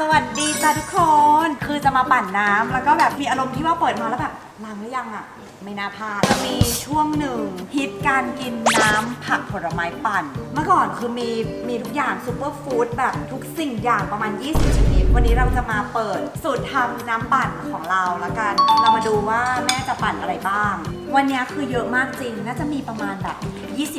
สวัสดีจ้าทุกคน คือจะมาปั่นน้ำแล้วก็แบบมีอารมณ์ที่ว่าเปิดมาแล้วแบบล้างหรือยังอะไม่น่าพลาดจะมีช่วงหนึ่งฮิตการกินน้ำผักผลไม้ปั่น เมื่อก่อนคือมีมีทุกอย่างซูเปอร์ฟู้ดแบบทุกสิ่งอย่างประมาณ 20 ชนิด วันนี้เราจะมาเปิดสูตรทำน้ำปั่นของเราละกัน เรามาดูว่าแม่จะปั่นอะไรบ้าง วันนี้คือเยอะมากจริง น่าจะมีประมาณแบบ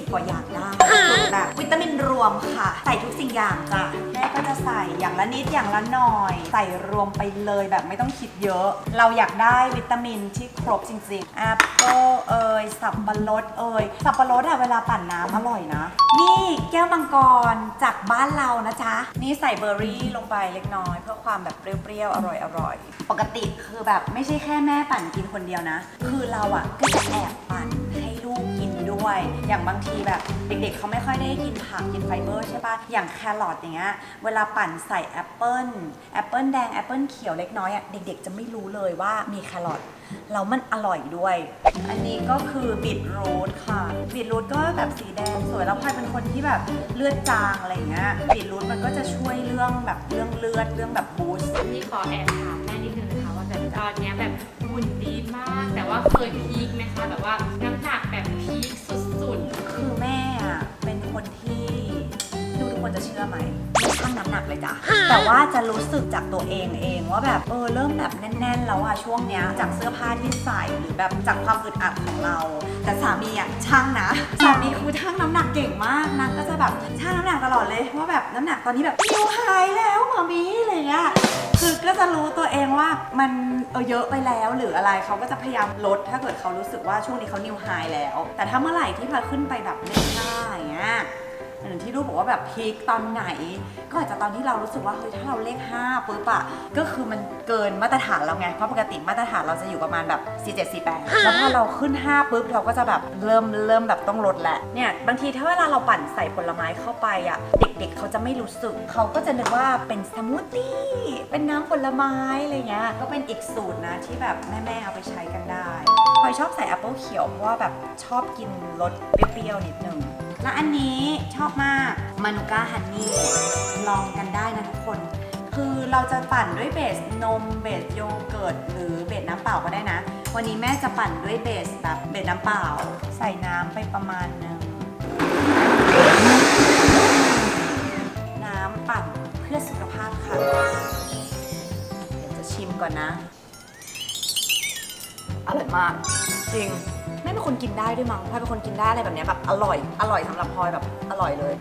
20 กว่าอย่างได้สูตรแบบวิตามินรวมค่ะ ใส่ทุกสิ่งอย่างจ้ะแม่ก็จะใส่อย่างละนิดอย่างละหน่อย ใส่รวมไปเลยแบบไม่ต้องคิดเยอะ เราอยากได้วิตามินที่ครบจริงๆแอปเปิลเอ่ยสับปะรดเอ่ยสับปะรดอะเวลาปั่นน้ำอร่อยนะ นี่แก้วมังกรจากบ้านเรานะจ๊ะ นี่ใส่เบอร์รี่ลงไปเล็กน้อย เพื่อความแบบเปรี้ยวๆอร่อยๆปกติคือแบบไม่ใช่แค่แม่ปั่นกินคนเดียวนะ คือเราอะก็จะแอบปั่นให้ลูกกินด้วย อย่างบางทีแบบเด็กๆเขาไม่ค่อยได้กินผักกินไฟเบอร์ใช่ปะอย่างแครอทอย่างเงี้ยเวลาปั่นใส่แอปเปิ้ลแอปเปิ้ลแดงแอปเปิ้ลเขียวเล็กน้อยอะเด็กๆจะไม่รู้เลยว่ามีแครอทแล้วมันอร่อยด้วย อันนี้ก็คือบีทรูทค่ะบีทรูทก็แบบสีแดงสวยแล้วพลอยเป็นคนที่แบบเลือดจางอะไรเงี้ยบีทรูทมันก็จะช่วยเรื่องแบบเรื่องเลือดเรื่องแบบบูสต์นี่ขอแอบถามแม่นิดนึงนะคะว่าแบบตอนเนี้ยแบบ หุ่นดีมาก แต่ว่าเคยพีคไหมคะแบบว่าน้ำหนักแบบพีคสุดคือแม่อะเป็นคนที่ดูทุกคนจะเชื่อไหม เลยจ้ะแต่ว่าจะรู้สึกจากตัวเองเองว่าแบบเออเริ่มแบบแน่น ๆ แล้วอะช่วงเนี้ยจากเสื้อผ้าที่ใส่หรือแบบจากความอึดอัดของเรา แต่สามีอะช่างนะสามีคือช่างน้ำหนักเก่งมากนะก็จะแบบช่างน้ำหนักตลอดเลยว่าแบบน้ำหนักตอนนี้แบบนิวไฮแล้วหมามีอะไรเงี้ยคือก็จะรู้ตัวเองว่ามันเออเยอะไปแล้วหรืออะไรเขาก็จะพยายามลดถ้าเกิดเขารู้สึกว่าช่วงนี้เขานิวไฮแล้ว แต่ถ้าเมื่อไหร่ที่พาขึ้นไปแบบเลขห้าอย่างเงี้ย อย่างที่ลูกบอกว่าแบบพีคตอนไหน ก็อาจจะตอนที่เรารู้สึกว่าเฮ้ยถ้าเราเลข5ปุ๊บอะก็คือมันเกินมาตรฐานเราไง เพราะปกติมาตรฐานเราจะอยู่ประมาณแบบ4 7 4 8แล้วพอเราขึ้น 5ปุ๊บเราก็จะแบบเริ่มเริ่มแบบต้องลดแหละเนี่ยบางทีถ้าเวลาเราปั่นใส่ผลไม้เข้าไปอะเด็กๆเขาจะไม่รู้สึกเขาก็จะนึกว่าเป็นสมูทตี้เป็นน้ำผลไม้อะไรเงี้ยก็เป็นอีกสูตรนะที่แบบแม่ๆเอาไปใช้กันได้พลอยชอบใส่แอปเปิลเขียวเพราะว่าแบบชอบกินรสเปรี้ยวๆนิดนึง และอันนี้ชอบมากมานูก้าฮันนี่ลองกันได้นะทุกคน คือเราจะปั่นด้วยเบสนมเบสโยเกิร์ตหรือเบสน้ำเปล่าก็ได้นะ วันนี้แม่จะปั่นด้วยเบสแบบเบสน้ำเปล่า ใส่น้ำไปประมาณนึงน้ำปั่นเพื่อสุขภาพค่ะ เดี๋ยวจะชิมก่อนนะ อร่อยมาก จริงแม่เป็นคนกินได้ด้วยมั้งพลอยเป็นคนกินได้อะไรแบบเนี้ยแบบอร่อย อร่อยสำหรับพลอยแบบอร่อยเลย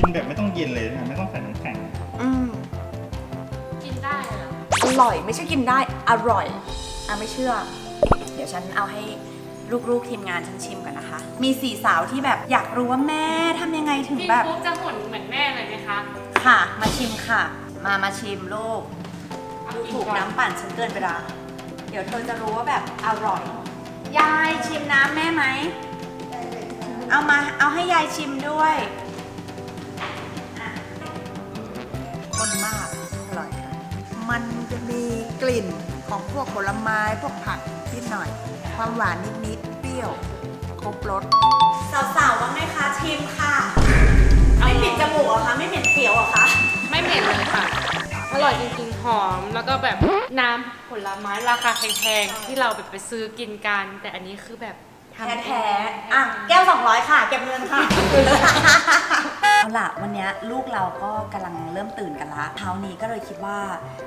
กินแบบไม่ต้องเย็นเลยนะไม่ต้องใส่น้ำแข็งอืมๆกินได้เหรออร่อยไม่ใช่กินได้อร่อยอะไม่เชื่อ เดี๋ยวฉันเอาให้ลูกๆทีมงานฉันชิมกันนะคะ มีสี่สาวที่แบบอยากรู้ว่าแม่ทำยังไงถึงพี่แบบฟุ๊กจะหุ่นเหมือนแม่เลยไหมคะค่ะ มาชิมค่ะ มามาชิมลูก เอาดูกินถูกก่อนน้ำปั่นฉันเกินไปละ เดี๋ยวเธอจะรู้ว่าแบบอร่อย ยายชิมน้ำแม่ไหม เอามาเอาให้ยายชิมด้วยอะข้นมากอร่อยค่ะมันจะมีกลิ่นของพวกผลไม้พวกผักนิดหน่อย ความหวานนิดๆเปรี้ยว ครบรสสาวๆว่าไงคะชิมค่ะ ไม่ปิดจมูกเหรอคะ ไม่เหม็นเขียวเหรอคะ ไม่เหม็นเลยค่ะ อร่อยจริงๆ หอมแล้วก็แบบน้ำผลไม้ราคาแพงๆ ที่เราแบบไปซื้อกินกัน แต่อันนี้คือแบบทำแท้ๆอะ แก้ว 200 ค่ะ เก็บเงินค่ะ เอาล่ะ วันเนี้ยลูกเราก็กำลังเริ่มตื่นกันละเช้านี้ก็เลยคิดว่า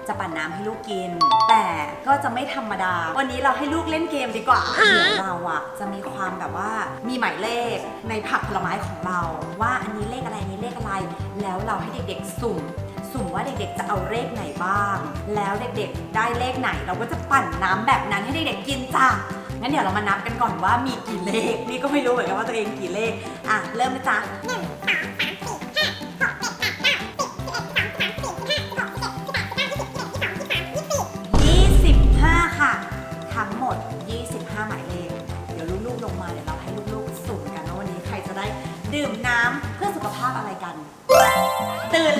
จะปั่นน้ำให้ลูกกิน แต่ก็จะไม่ธรรมดา วันนี้เราให้ลูกเล่นเกมดีกว่าเดี๋ยวเราอะจะมีความแบบว่ามีหมายเลขในผักผลไม้ของเรา ว่าอันนี้เลขอะไรอันนี้เลขอะไร แล้วเราให้เด็กๆสุ่ม สุ่มว่าเด็กๆ จะเอาเลขไหนบ้าง แล้วเด็กๆ ได้เลขไหน เราก็จะปั่นน้ำแบบนั้นให้เด็กๆ กินจ้ะ งั้นเดี๋ยวเรามานับกันก่อนว่ามีกี่เลข นี่ก็ไม่รู้เหมือนกันว่าตัวเองกี่เลข อะ เริ่มนะจ๊ะ25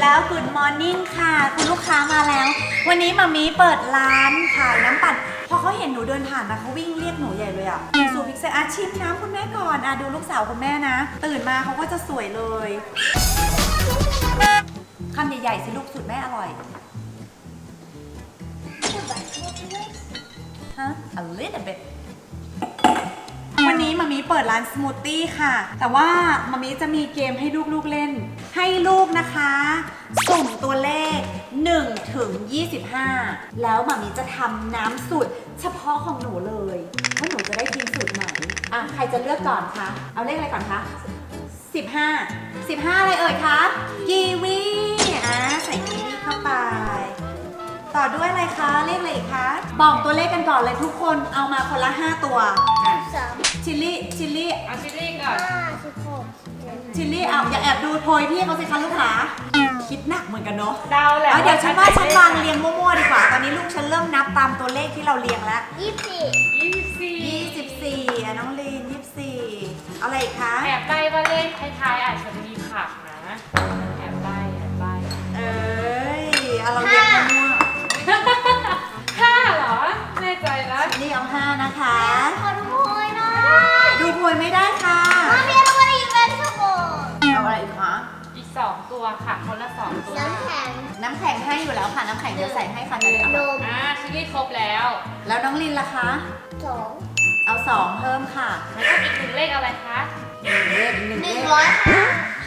แล้วกุดมอร์นิ่งค่ะ คุณลูกค้ามาแล้ว วันนี้มามีเปิดร้านขายน้ำปั่นพอเขาเห็นหนูเดินผ่านมาเขาวิ่งเรียกหนูใหญ่เลยอะสูพิกเซลอาชิมน้ำคุณแม่ก่อนอะดูลูกสาวคุณแม่นะ ตื่นมาเขาก็จะสวยเลยคำใหญ่ๆสิลูกสุดแม่อร่อยฮะ a little bit นี้มามีเปิดร้านสมูทตี้ค่ะ แต่ว่ามามีจะมีเกมให้ลูกๆเล่น ให้ลูกนะคะ สุ่มตัวเลข1ถึง25 แล้วมามีจะทำน้ำสูตรเฉพาะของหนูเลยว่าหนูจะได้กินสูตรไหนอะใครจะเลือกก่อนคะ เอาเลขอะไรก่อนคะ 15 15 อะไรเอ่ยคะกีวี ต่อด้วยอะไรคะ เลขอะไรอีกคะ บอกตัวเลขกันก่อนเลยทุกคนเอามาคนละ 5 ตัวอะสามชิลลี่ชิลลี่เอาชิลลี่ก่อนห้าสิบหกสิบเจ็ดชิลลี่เอาอย่าแอบดูโพยพี่เขาสิคะลูกค้าคิดหนักเหมือนกันเนาะเดาแหละเอาเดี๋ยวฉันว่าฉันวางเรียงมั่วๆดีกว่า ตอนนี้ลูกฉันเริ่มนับตามตัวเลขที่เราเรียงแล้วยี่สิบสี่ยี่สิบสี่24อะน้องลีน24เอาอะไรอีกคะแอบใบว่าเลขท้ายๆอาจจะ นี่เอา5นะคะ ขอดูโพยหน่อยดูโพยไม่ได้ค่ะมาเรียนวันนี้เป็นชั่วโมงเอาอะไรอีกคะอีกสองตัวค่ะ คนละสองตัวน้ำแข็ง น้ำแข็งให้อยู่แล้วค่ะ น้ำแข็งเดี๋ยวใส่ให้ค่ะเดี๋ยวเอานมามอ่าชิลลี่ครบแล้วแล้วน้องลินล่ะคะ สองเอาสองเพิ่มค่ะแล้วก็อีกหนึ่งเลขอะไรคะหนึ่งเลขหนึ่งหเลนึ่งขร้อย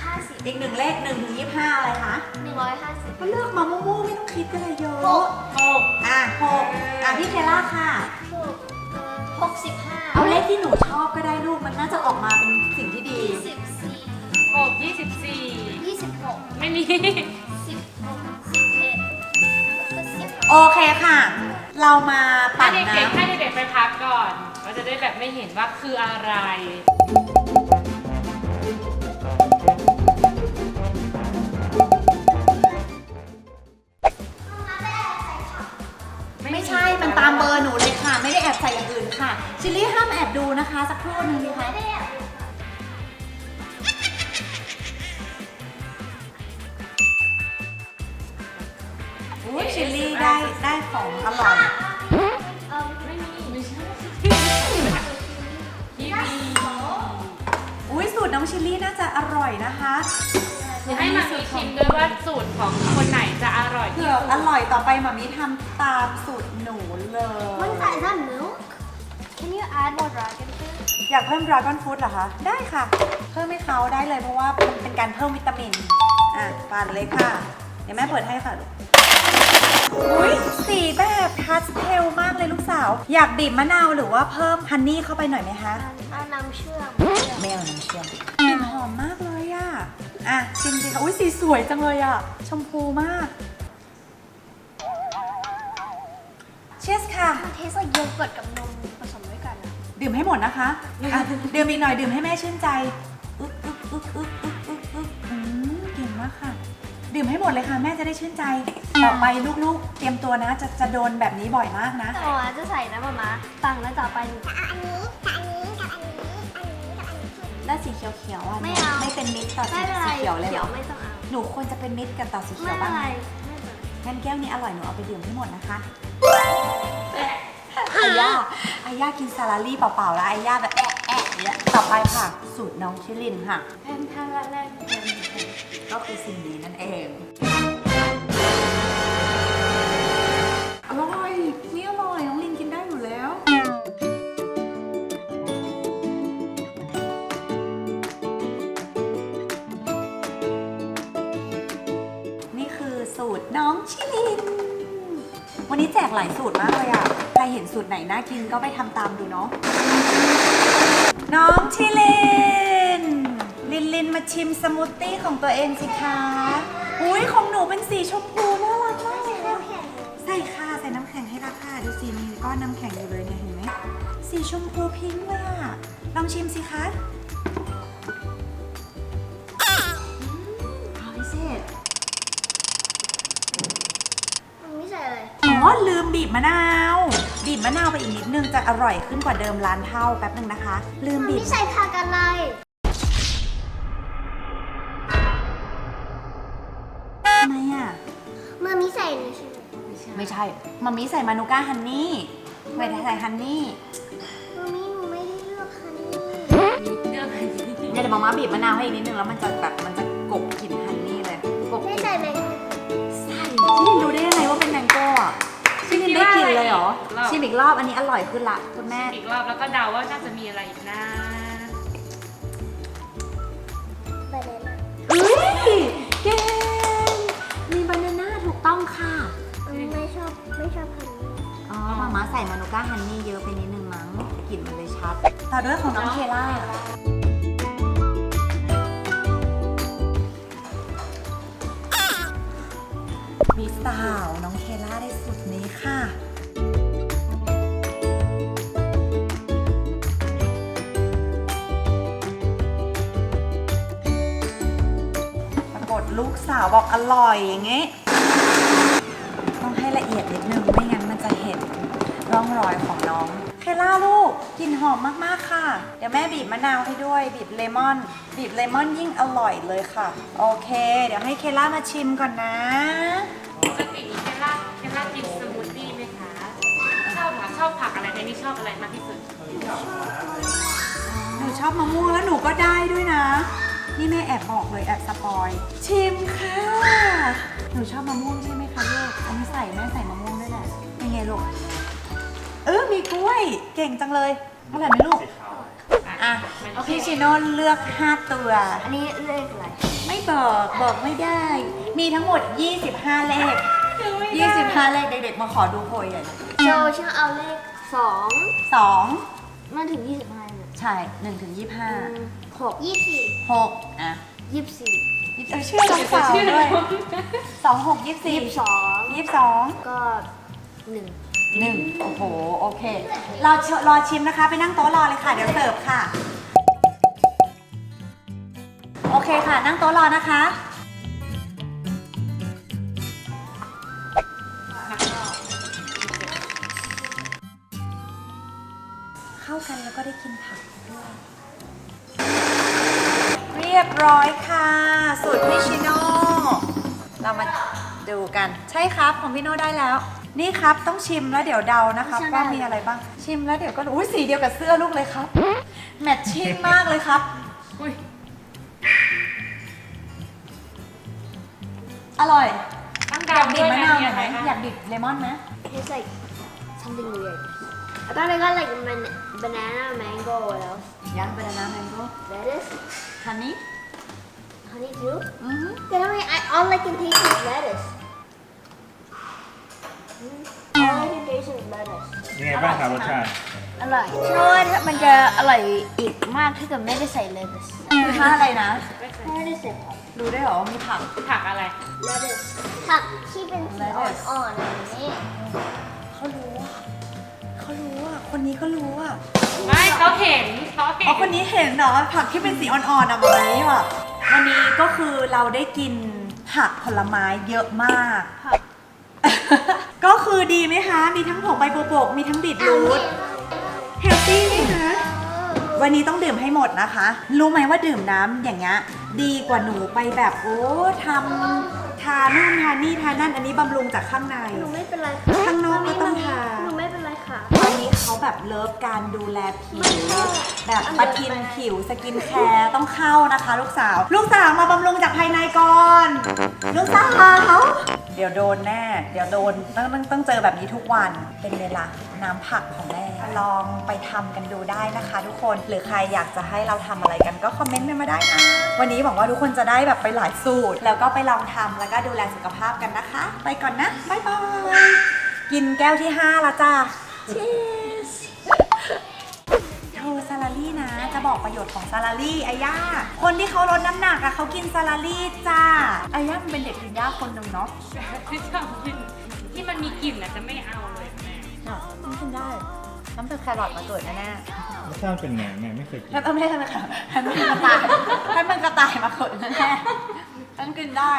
ห้าสิบอีกหนึ่งเลขหนึ่งถึงยี่สิบห้าอะไรคะหนึ่งร้อยห้าสิบก็เลือกมามั่วๆไม่ต้องคิดอะไรเยอะหกหกอะหกอะพี่เคล่าค่ะหก เอ่อหกสิบห้าเอาเลขที่หนูชอบก็ได้ลูกมันน่าจะออกมาเป็นสิ่งที่ดียี่สิบสี่หกยี่สิบสี่ยี่สิบหกไม่มีสิบหกสิบเอ็ดแล้วก็สิบโอเคค่ะ เรามาถ้าปั่นเด็กๆน้ำให้เด็กๆไปพักก่อนเราจะได้แบบไม่เห็นว่าคืออะไร ไม่ใช่มันตามเบอร์หนูเลย ค่ะ ไม่ได้แอบใส่อย่างอื่นค่ะ ชิลลี่ห้ามแอบดูนะคะ สักครู่หนึงดีคะไม่ได้อะอุ้ยชิลลี่ได้ได้ของอร่อยเอ่อไม่มีไม่ใช่ทีวีอุ้ยสูตรน้องชิลลี่น่าจะอร่อยนะคะ ให้มามีชิมด้วยว่าสูตรของคนไหนจะอร่อยที่เผื่อสุดอร่อยต่อไปหมามีทำตามสูตรหนูเลย What is that? Is that milk? Can you add more dragon fruit? อยากเพิ่มดราก้อนฟู้ดเหรอคะ ได้ค่ะ เพิ่มให้เขาได้เลยเพราะว่ามันเป็นการเพิ่มวิตามิน อะปั่นเลยค่ะ เดี๋ยวแม่เปิดให้ค่ะลูกอุ้ยสีแบบพาสเทลมากเลยลูกสาว อยากบีบมะนาวหรือว่าเพิ่มฮันนี่เข้าไปหน่อยไหมคะเอาน้ำเชื่อมไม่เอาน้ำเชื่อมกลิ่นหอมมากเลยอะ อะชิมสิคะอุ้ยสีสวยจังเลยอะชมพูมาก เชสค่ะ มันเทส like โยเกิร์ตกับนมผสมด้วยกันอะดื่มให้หมดนะคะอะดื่มอีกหน่อยดื่มให้แม่ชื่นใจอึ๊กอึ๊กอึ๊กอึ๊กอึ๊กอึ๊กอึ๊กอืมเก่งมากค่ะ ดื่มให้หมดเลยค่ะ แม่จะได้ชื่นใจ ต่อไปลูกๆ เตรียมตัวนะ จะจะโดนแบบนี้บ่อยมากนะ แต่ว่าจะใส่นะมามาตังค์แล้วต่อไปหนูและ สีเขียวๆอะไม่เอา ไม่เป็นมิตรต่อสีไม่เป็นไรสีเขียวเลยเหเขีรยวอไม่ต้องเอาหนูควรจะเป็นมิตรกันต่อสีเขีไม่ยวเป็บ้างนไรนะไม่เป็นไรงั้นแก้วนี้อร่อยหนูเอาไปดื่มให้หมดนะคะอาย่าอาย่ากินซาลารี่เปล่าๆแล้วอาย่าแบบแอะแอะเนี่ยต่อไปค่ะ สูตรน้องชิลินค่ะ แพนพาราแลนก็คือสิ่งนี้นั่นเอง จกหลายสูตรมากเลยอะ ใครเห็นสูตรไหนน่ากินก็ไปทำตามดูเนาะ น้องชิลิน ลินลินมาชิมสมูทตี้ของตัวเองสิคะ อุ้ยของหนูเป็นสีชมพูน่ารักมากเลยค่ะใส่ค่ะใส่น้ำแข็งให้ละค่ะ ดูสิมีก้อนน้ำแข็งอยู่เลยเนี่ยเห็นไหม สีชมพูพิงค์เลยอะ ลองชิมสิคะ ลืมบีบมะนาว บีบมะนาวไปอีกนิดนึงจะอร่อยขึ้นกว่าเดิมล้านเท่าแป๊บนึงนะคะ ลืมมันบีบ ไม่ใส่ผักอะไร ทำไมอะมันไม่ใส่นี่ใช่ไหมไม่ใช่มัมมี่ใส่มานูก้าฮันนี่ไม่ได้ใส่ฮันนี่มันมีหนูไม่ได้เลือกคันนี้เรื่องอะไรดีเดี๋ยวมาม่าบีบมะนาวให้อีกนิดนึงแล้วมันจะแบบมันจะกบกลิ่นฮันนี่เลยกบกไม่ลิ่นใส่แมง มงโก้อะชิลินได้กลิ่นเลยเหรอชิมอีกรอบ อันนี้อร่อยขึ้นละคุณแม่ อีกรอบแล้วก็เดาว่าน่าจะมีอะไรอีกนะบานาน่าเฮ้ยเก่งมีบานาน่าถูกต้องค่ะ ไม่ชอบไม่ชอบพันธุ์นี้อ๋อมาม่าใส่มานูก้าฮันนี่เยอะไปนิดนึงมั้งกลิ่นมันเลยชัด ต่อด้วยของน้องเคล่า มีสาวน้องาวบอกอร่อยอย่างงี้ต้องให้ละเอียดนิดนึงไม่งั้นมันจะเห็นร่องรอยของน้อง เคล่าลูกกลิ่นหอมมากๆค่ะ เดี๋ยวแม่บีบมะนาวให้ด้วย บีบเลมอน บีบเลมอนยิ่งอร่อยเลยค่ะ โอเค เดี๋ยวให้เคล่ามาชิมก่อนนะปกติเคล่าเคล่ากินสมูทตี้ไหมคะชอบค่ะชอบผักอะไรในนี้ชอบอะไรมากที่สุดหนูชอบมะม่วงแล้วหนูก็ได้ด้วยนะ นี่แม่แอบบอกเลยแอบสปอย ชิมค่ะ หนูชอบมะม่วงใช่ไหมคะลูกอันนี้ใส่แม่ใส่มะม่วงด้วยแหละยังไงลูก เออมีกล้วย เก่งจังเลยอร่อยไหมลูก อะพี่ชิโน่เลือก 5 ตัว อันนี้เลขอะไร ไม่บอกบอกไม่ได้ มีทั้งหมด 25 เลข 25 เลขเด็กๆมาขอดูโพยใหญ่โจฉันเอาเลขสองสองมาถึงยี่สิบห้าเลยใช่1ถึง หกยี่สิบสี่25 6อะยี่สิบสี่ยี่สิบชื่อน้องสาวด้วยสองหกยี่สิบสี่ยี่สิบสองยี่สิบสองก็หนึ่งหนึ่งโอ้โห โอเครอชรอชิมนะคะ ไปนั่งโต๊ะรอเลยค่ะ เดี๋ยวเสิร์ฟค่ะ โอเคค่ะ นั่งโต๊ะรอนะคะ เข้ากันแล้วก็ได้กินผักด้วยเรียบร้อยค่ะ สูตรพี่ชิโน่เรามาดูกัน ใช่ครับของพี่โน่ได้แล้ว นี่ครับต้องชิมแล้วเดี๋ยวเดานะครับว่ามีอะไรบ้างชิมแล้วเดี๋ยวก็รู้อุ้ยสีเดียวกับเสื้อลูกเลยครับ แมทชิ่งมากเลยครับอุ้ยอร่อยตั้งอดาวยากบีด้บวยมะไหมนาวหมีน่อยอะไหไรมคะอยากบีบเลมอนไหม Tastes like something weird. I thought I got like man- banana, mango, what else? ยังบานาน่าแมงโก้ Lettuce, ฮันนี่ honey too. อือฮึ Then I, I all I can taste is lettuce. Mm. All I can taste is lettuce. ยังไงบ้างครับรสชาติอร่อยเชื่อว่ามันจะอร่อยอีกมากถ้าเกิดไม่ได้ใส่ lettuce คือท่าอะไรนะ ไม่ได้ใส่ผักดูได้เหรอว่ามีผัก ผักอะไร lettuce ผักที่เป็นสี lettuce อ่อนๆอย่างนี้เขารู้อะเขารู้อะคนนี้ก็รู้อะไม่เขาเห็นเขาเห็อ๋อนคนนี้เห็นเหรอผักที่เป็นสีอ่อนๆอะแบบนี้ว่ะ วันนี้ก็คือเราได้กินผักผลไม้เยอะมากผักก็คือดีไหมคะ มีทั้งผงใบโบวบก มีทั้งบีทรูทเฮลตี้ไหมคะ วันนี้ต้องดื่มให้หมดนะคะ รู้ไหมว่าดื่มน้ำอย่างเงี้ยดีกว่าหนูไปแบบโอ้ทำทานู่นทานี่ทานั่นอันนี้บำรุงจากข้างใน หนูไม่เป็นไรค่ะข้างนอกก็ต้องทา หนูไม่ เขาแบบเลิฟการดูแลผิว แบบปะทินผิวสกินแคร์ต้องเข้านะคะ ลูกสาว ลูกสาวมาบำรุงจากภายในก่อน ลูกสาวเดี๋ยวโดนแน่ เดี๋ยวโดนต้องต้องต้องเจอแบบนี้ทุกวันเป็นเวลาน้ำผักของแม่ลองไปทำกันดูได้นะคะ ทุกคนหรือใครอยากจะให้เราทำอะไรกันก็คอมเมนต์กันมาได้นะวันนี้หวังว่าทุกคนจะได้แบบไปหลายสูตร แล้วก็ไปลองทำแล้วก็ดูแลสุขภาพกันนะคะ ไปก่อนนะบ๊ายบายกินแก้วที่ห้าแล้วจ้า Cheers จะบอกประโยชน์ของซาลารี่อาย่าคนที่เขาลดน้ำหนักอะเขากินซาลารี่จ้าอาย่ามันเป็นเด็กกินยากคนหนึ่งเนาะที่ชอบกินที่มันมีกลิ่นอะจะไม่เอาเลยแม่ต้องกินได้น้ำตาลแครอทมาเกิดแน่รสชาติเป็นไงแม่ไม่เคยกิๆนแล้วไม่ใช่ไหมคะให้มันกระต่ายให้มันกระต่ายมาเกิดแน่ๆต้องกินได้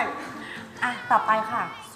อะต่อไปค่ะ